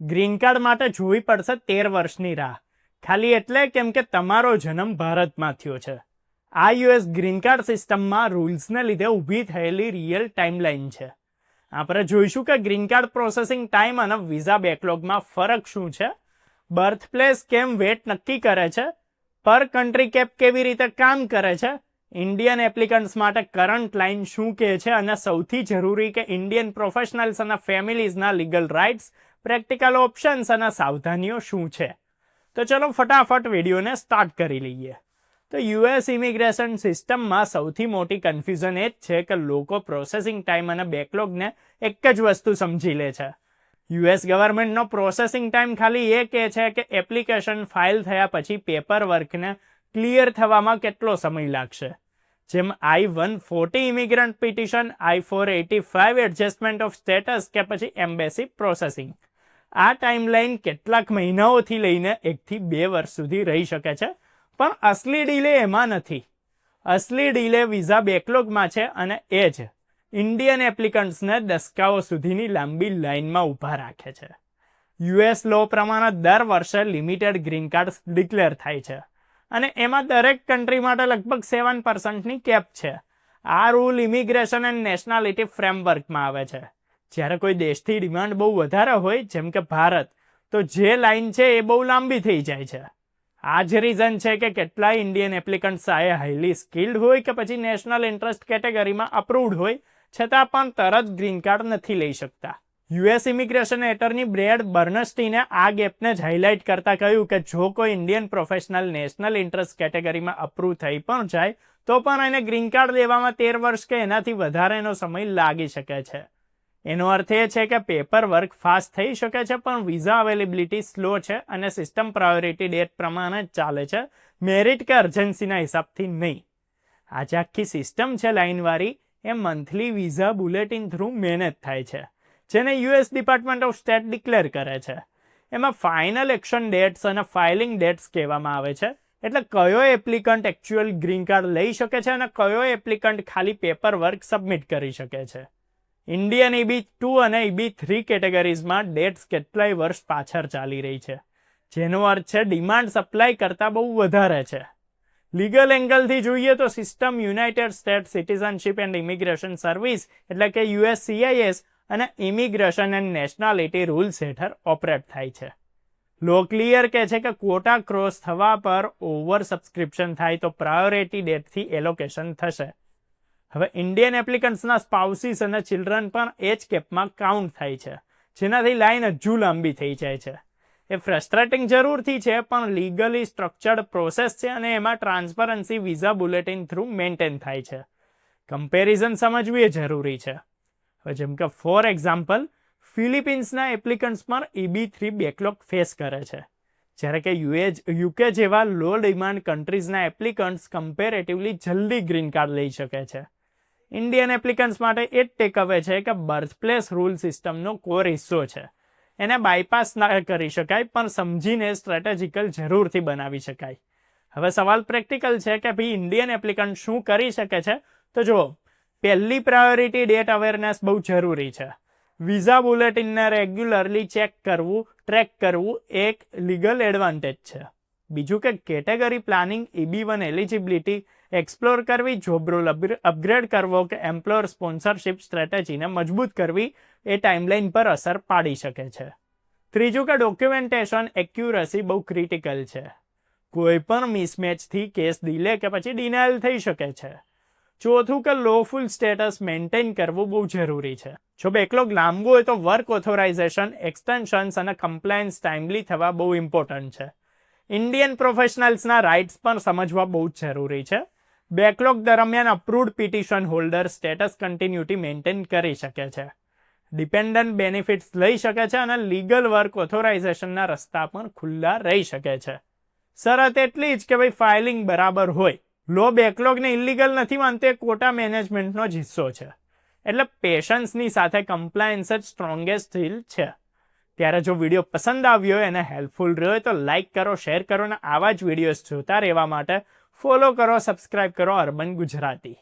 Green card માટે જોવી પડશે તેર વર્ષની રાહ. ખાલી એટલે કેમ કે તમારો જન્મ ભારતમાં થયો છે. આ યુએસ ગ્રીન કાર્ડ સિસ્ટમમાં રૂલ્સને લીધે ઊભી થયેલી રિયલ ટાઈમલાઈન છે. આપણે જોઈશું કે ગ્રીન કાર્ડ પ્રોસેસિંગ ટાઈમ અને વિઝા બેકલોગમાં ફરક શું છે. બર્થ પ્લેસ કેમ વેટ નક્કી કરે છે. પર કન્ટ્રી કેપ કેવી રીતે કામ કરે છે. ઇન્ડિયન એપ્લિકન્ટ્સ માટે કરંટ લાઇન શું કહે છે અને સૌથી જરૂરી કે ઇન્ડિયન પ્રોફેશનલ્સ અને ફેમિલીઝના લીગલ રાઇટ્સ પ્રેક્ટિકલ ઓપ્શન્સ અને સાવધાનીઓ શું છે? તો ચલો ફટાફટ વિડીયોને સ્ટાર્ટ કરી લઈએ. તો યુએસ ઇમિગ્રેશન સિસ્ટમમાં સૌથી મોટી કન્ફ્યુઝન એ જ છે કે લોકો પ્રોસેસિંગ ટાઈમ અને બેકલોગને એક જ વસ્તુ સમજી લે છે. યુએસ ગવર્મેન્ટનો પ્રોસેસિંગ ટાઈમ ખાલી એ કહે છે કે એપ્લિકેશન ફાઇલ થયા પછી પેપર વર્કને ક્લિયર થવામાં કેટલો સમય લાગશે. જેમ I one forty immigrant petition, I four eighty five adjustment of status કે પછી એમ્બેસી પ્રોસેસિંગ. આ ટાઈમલાઈન કેટલાક મહિનાઓથી લઈને એકથી બે વર્ષ સુધી રહી શકે છે, પણ અસલી ડીલે એમાં નથી. અસલી ડીલે વિઝા બેકલોગમાં છે અને એ જ ઇન્ડિયન એપ્લિકન્ટ્સને દસકાઓ સુધીની લાંબી લાઇનમાં ઊભા રાખે છે. યુએસ લો પ્રમાણે દર વર્ષે લિમિટેડ ગ્રીન કાર્ડ ડિક્લેર થાય છે અને એમાં દરેક કન્ટ્રી માટે લગભગ સેવન પર્સન્ટની કેપ છે. આ રૂલ ઇમિગ્રેશન એન્ડ નેશનાલિટી ફ્રેમવર્કમાં આવે છે. જ્યારે કોઈ દેશથી ડિમાન્ડ બહુ વધારે હોય, જેમ કે ભારત, તો જે લાઇન છે એ બહુ લાંબી થઈ જાય છે. આ જ રીઝન છે કે કેટલાય ઇન્ડિયન એપ્લિકન્ટ ચાહે હાઈલી સ્કિલ્ડ હોય કે પછી નેશનલ ઇન્ટરેસ્ટ કેટેગરીમાં અપ્રુવડ હોય, છતાં પણ તરત ગ્રીન કાર્ડ નથી લઈ શકતા. યુએસ ઇમિગ્રેશન એટર્ની બ્રેડ બર્નસ્ટીને આ ગેપને જ હાઇલાઇટ કરતા કહ્યું કે જો કોઈ ઇન્ડિયન પ્રોફેશનલ નેશનલ ઇન્ટરેસ્ટ કેટેગરીમાં અપ્રૂવ થઈ પણ જાય, તો પણ એને ગ્રીન કાર્ડ લેવામાં તેર વર્ષ કે એનાથી વધારેનો સમય લાગી શકે છે. એનો અર્થ એ છે કે પેપર વર્ક ફાસ્ટ થઈ શકે છે, પણ વિઝા અવેલેબિલિટી સ્લો છે અને સિસ્ટમ પ્રાયોરિટી ડેટ પ્રમાણે જ ચાલે છે. મેરિટ કે અર્જન્સીના હિસાબથી નહીં. આજે આખી સિસ્ટમ છે લાઇનવાળી, એ monthly visa bulletin through manage થાય છે, જેને US department of state declare કરે છે. એમાં ફાઇનલ એક્શન ડેટ્સ અને ફાઇલિંગ ડેટ્સ કહેવામાં આવે છે. એટલે કયો એપ્લિકન્ટ એકચ્યુઅલ ગ્રીન કાર્ડ લઈ શકે છે અને કયો એપ્લિકન્ટ ખાલી પેપર વર્ક સબમિટ કરી શકે છે? ઇન્ડિયન ઈબી ટુ અને ઈબી થ્રી કેટેગરીઝમાં ડેટ્સ કેટલાય વર્ષ પાછળ ચાલી રહી છે. જેનો અર્થ છે, ડિમાન્ડ સપ્લાય કરતાં બહુ વધારે છે. લીગલ એંગલથી જોઈએ તો system United State citizenship and immigration service એટલે કે યુએસસીઆઈએસ અને ઇમિગ્રેશન એન્ડ નેશનાલિટી રૂલ્સ હેઠળ ઓપરેટ થાય છે. લો ક્લિયર કહે છે કે ક્વોટા ક્રોસ થવા પર ઓવર સબસ્ક્રિપ્શન થાય તો પ્રાયોરિટી ડેટથી એલોકેશન થશે. હવે ઇન્ડિયન એપ્લિકન્ટ્સના સ્પાઉસીસ અને ચિલ્ડ્રન પણ એજ કેપમાં કાઉન્ટ થાય છે, જેનાથી લાઈન હજુ લાંબી થઈ જાય છે. એ ફ્રસ્ટ્રેટિંગ જરૂરથી છે, પણ લીગલી સ્ટ્રક્ચર્ડ પ્રોસેસ છે અને એમાં transparency visa bulletin through maintain થાય છે. કમ્પેરિઝન સમજવું એ જરૂરી છે. હવે જેમ કે ફોર એક્ઝામ્પલ ફિલિપિન્સના એપ્લિકન્ટ્સ પણ ઈબી થ્રી બેકલોગ ફેસ કરે છે. જ્યારે કે યુએજ યુકે જેવા લો ડિમાન્ડ કન્ટ્રીઝના એપ્લિકન્ટ્સ કમ્પેરેટિવલી જલ્દી ગ્રીન કાર્ડ લઈ શકે છે. ઇન્ડિયન એપ્લિકન્ટ્સ માટે એ જ ટેકઅવે છે કે બર્થપ્લેસ રૂલ સિસ્ટમનો કોર હિસ્સો છે. એને બાયપાસ ના કરી શકાય, પણ સમજીને સ્ટ્રેટેજિકલ જરૂરથી બનાવી શકાય. હવે સવાલ પ્રેક્ટિકલ છે કે ભાઈ ઇન્ડિયન એપ્લિકન્ટ શું કરી શકે છે? તો જુઓ, પહેલી પ્રાયોરિટી ડેટ અવેરનેસ બહુ જરૂરી છે. વિઝા બુલેટિનને રેગ્યુલરલી ચેક કરવું ટ્રેક કરવું એક લીગલ એડવાન્ટેજ છે. બીજું કે category planning EB one eligibility explore કરવી જોબ રોલ અપગ્રેડ કરવો કે એમ્પ્લોયર સ્પોન્સરશિપ સ્ટ્રેટેજીને મજબૂત કરવી એ ટાઈમલાઈન પર અસર પાડી શકે છે. ત્રીજું કે ડોક્યુમેન્ટેશન એક્યુરસી બહુ ક્રિટિકલ છે. કોઈ પણ મિસમેચથી કેસ ડીલે કે પછી ડિનાયલ થઈ શકે છે. ચોથું કે લોફુલ સ્ટેટસ મેન્ટેન કરવું બહુ જરૂરી છે. જો બેકલોગ લાંબુ હોય તો વર્ક ઓથોરાઇઝેશન એક્સટેન્શન્સ અને કમ્પ્લાયન્સ ટાઈમલી થવા બહુ ઇમ્પોર્ટન્ટ છે. ઇન્ડિયન પ્રોફેશનલ્સના રાઇટ્સ પણ સમજવા બહુ જ જરૂરી છે. બેકલોગ દરમિયાન approved petition holder status continuity maintain કરી શકે છે. ડિપેન્ડન્ટ બેનિફિટ્સ લઈ શકે છે અને લીગલ વર્ક ઓથોરાઇઝેશનના રસ્તા પણ ખુલ્લા રહી શકે છે. શરત એટલી જ કે ભાઈ ફાઇલિંગ બરાબર હોય. લો બેકલોગને ઇલીગલ નથી માનતો એ કોટા મેનેજમેન્ટનો જ હિસ્સો છે. એટલે પેશન્સની સાથે કમ્પ્લાયન્સ જ સ્ટ્રોંગેસ્ટ હિલ છે. ત્યારે જો વીડિયો પસંદ આવ્યો અને હેલ્પફુલ રહ્યો હોય તો લાઇક કરો શેર કરો અને આવા જ વિડીયોઝ જોતા રહેવા માટે ફોલો કરો સબસ્ક્રાઈબ કરો અર્બન ગુજરાતી.